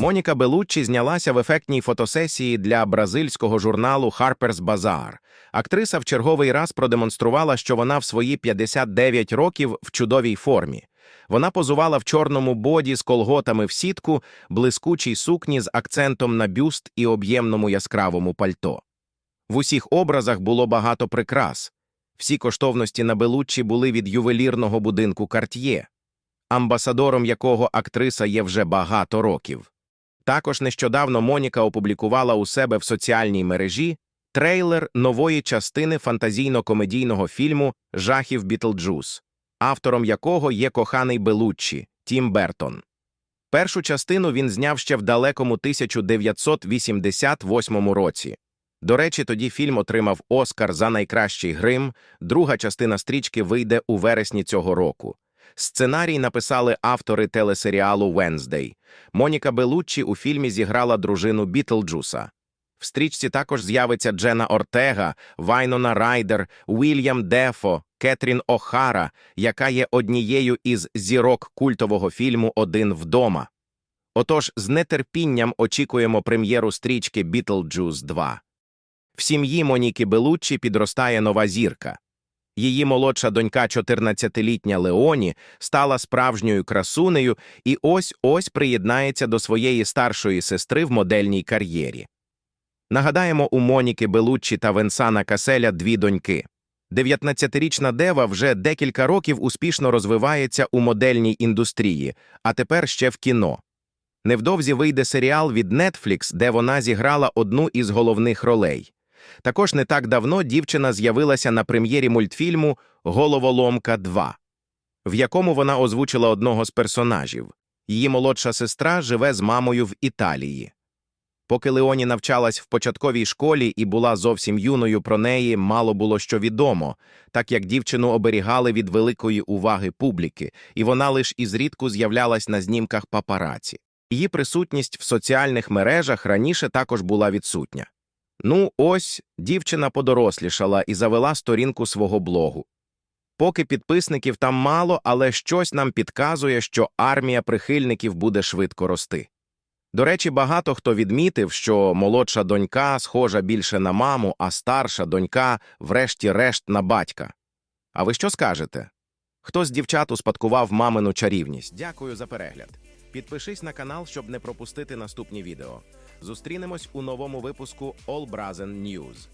Моніка Белуччі знялася в ефектній фотосесії для бразильського журналу Harper's Bazaar. Актриса в черговий раз продемонструвала, що вона в свої 59 років в чудовій формі. Вона позувала в чорному боді з колготами в сітку, блискучій сукні з акцентом на бюст і об'ємному яскравому пальто. В усіх образах було багато прикрас. Всі коштовності на Белуччі були від ювелірного будинку Карт'є, амбасадором якого актриса є вже багато років. Також нещодавно Моніка опублікувала у себе в соціальній мережі трейлер нової частини фантазійно-комедійного фільму Жахів Бітлджус, автором якого є коханий Белуччі Тім Бертон. Першу частину він зняв ще в далекому 1988 році. До речі, тоді фільм отримав Оскар за найкращий грим, друга частина стрічки вийде у вересні цього року. Сценарій написали автори телесеріалу «Венздей». Моніка Белуччі у фільмі зіграла дружину Бітлджуса. В стрічці також з'явиться Джена Ортега, Вайнона Райдер, Уільям Дефо, Кетрін О'Хара, яка є однією із зірок культового фільму Один вдома. Отож, з нетерпінням очікуємо прем'єру стрічки «Бітлджус 2». В сім'ї Моніки Белуччі підростає нова зірка. Її молодша донька, 14-літня Леоні, стала справжньою красунею і ось-ось приєднається до своєї старшої сестри в модельній кар'єрі. Нагадаємо, у Моніки Белуччі та Венсана Каселя дві доньки. 19-річна Дева вже декілька років успішно розвивається у модельній індустрії, а тепер ще в кіно. Невдовзі вийде серіал від Netflix, де вона зіграла одну із головних ролей. Також не так давно дівчина з'явилася на прем'єрі мультфільму Головоломка 2, в якому вона озвучила одного з персонажів. Її молодша сестра живе з мамою в Італії. Поки Леоні навчалась в початковій школі і була зовсім юною, про неї мало було що відомо, так як дівчину оберігали від великої уваги публіки, і вона лише ізрідку з'являлась на знімках папараці. Її присутність в соціальних мережах раніше також була відсутня. Ну, ось дівчина подорослішала і завела сторінку свого блогу. Поки підписників там мало, але щось нам підказує, що армія прихильників буде швидко рости. До речі, багато хто відмітив, що молодша донька схожа більше на маму, а старша донька, врешті-решт, на батька. А ви що скажете? Хто з дівчат успадкував мамину чарівність? Дякую за перегляд. Підпишись на канал, щоб не пропустити наступні відео. Зустрінемось у новому випуску All Brazen News.